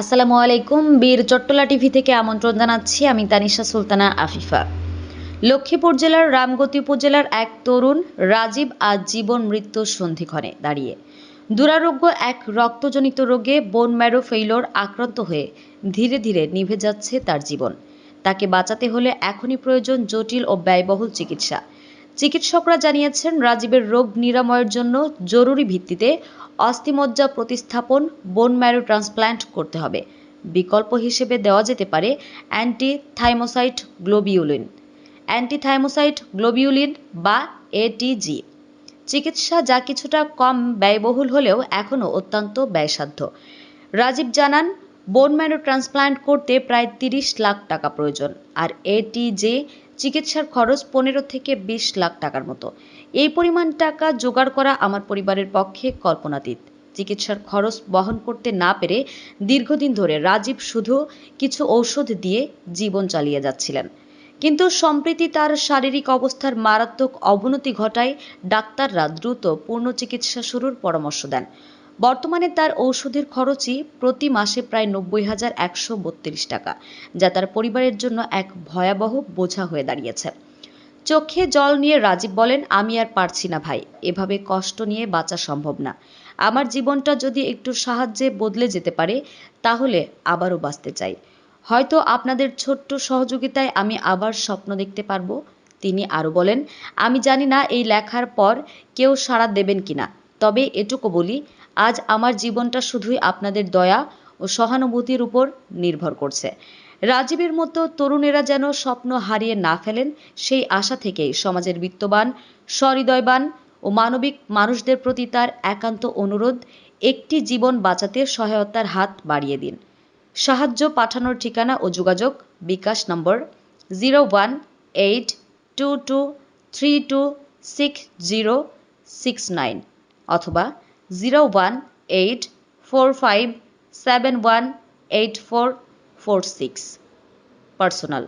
আসসালামু আলাইকুম, বীর চট্টলা টিভি থেকে আমন্ত্রণ জানাচ্ছি আমি তানিশা সুলতানা আফিফা। লক্ষ্মীপুর জেলার রামগতি উপজেলার এক তরুণ রাজীব আজ জীবন মৃত্যুর সন্ধিক্ষণে দাঁড়িয়ে। দুরারোগ্য এক রক্তজনিত রোগে বোন ম্যারো ফেইলোর আক্রান্ত হয়ে ধীরে ধীরে নিভে যাচ্ছে তার জীবন। তাকে বাঁচাতে হলে এখনই প্রয়োজন জটিল ও ব্যয়বহুল চিকিৎসা। চিকিৎসকরা জানিয়েছেন, রাজীবের রোগ নিরাময়ের জন্য জরুরি ভিত্তিতে অস্থিমজ্জা প্রতিস্থাপন, বোন ম্যারো ট্রান্সপ্ল্যান্ট করতে হবে। বিকল্প হিসেবে দেওয়া যেতে পারে anti thymocyte globulin anti thymocyte globulin বা এটিজি চিকিৎসা যা কিছুটা কম ব্যয়বহুল হলেও এখনও অত্যন্ত ব্যয়সাধ্য। রাজীব জানান বোন ম্যারো ট্রান্সপ্লান্ট করতে প্রায় তিরিশ লাখ টাকা প্রয়োজন। আর এটিজে চিকিৎসার খরচ পনেরো থেকে বিশ লাখ টাকার মতো। এই পরিমাণ টাকা জোগাড় করা আমার পরিবারের পক্ষে কল্পনাতীত। চিকিৎসার খরচ বহন করতে না পেরে দীর্ঘদিন ধরে রাজীব শুধু কিছু ঔষধ দিয়ে জীবন চালিয়ে যাচ্ছিলেন। কিন্তু সম্প্রতি তার শারীরিক অবস্থার মারাত্মক অবনতি ঘটায় ডাক্তাররা দ্রুত পূর্ণ চিকিৎসা শুরুর পরামর্শ দেন। বর্তমানে তার ঔষধের খরচই প্রতি মাসে প্রায় নব্বই হাজার একশো বত্রিশ টাকা, যা তার পরিবারের জন্য এক ভয়াবহ বোঝা হয়ে দাঁড়িয়েছে। চোখে জল নিয়ে রাজীব বলেন, আমি আর পারছি না ভাই, এভাবে কষ্ট নিয়ে বাঁচা সম্ভব না। আমার জীবনটা যদি একটু সাহায্যে বদলে যেতে পারে, তাহলে আবারও বাঁচতে চাই। হয়তো আপনাদের ছোট্ট সহযোগিতায় আমি আবার স্বপ্ন দেখতে পারব। তিনি আরও বলেন, আমি জানি না এই লেখার পর কেউ সাড়া দেবেন কিনা, তবে এটুকু বলি আজ আমার জীবনটা শুধুই আপনাদের দয়া ও সহানুভূতির উপর নির্ভর করছে। রাজীবের মতো তরুণেরা যেন স্বপ্ন হারিয়ে না ফেলেন, সেই আশা থেকেই সমাজের বিত্তবান, সহৃদয়বান ও মানবিক মানুষদের প্রতি তার একান্ত অনুরোধ, একটি জীবন বাঁচাতে সহায়তার হাত বাড়িয়ে দিন। সাহায্য পাঠানোর ঠিকানা ও যোগাযোগ bKash number zero one eight two two three two six zero six nine অথবা zero one eight four five seven one eight four four six personal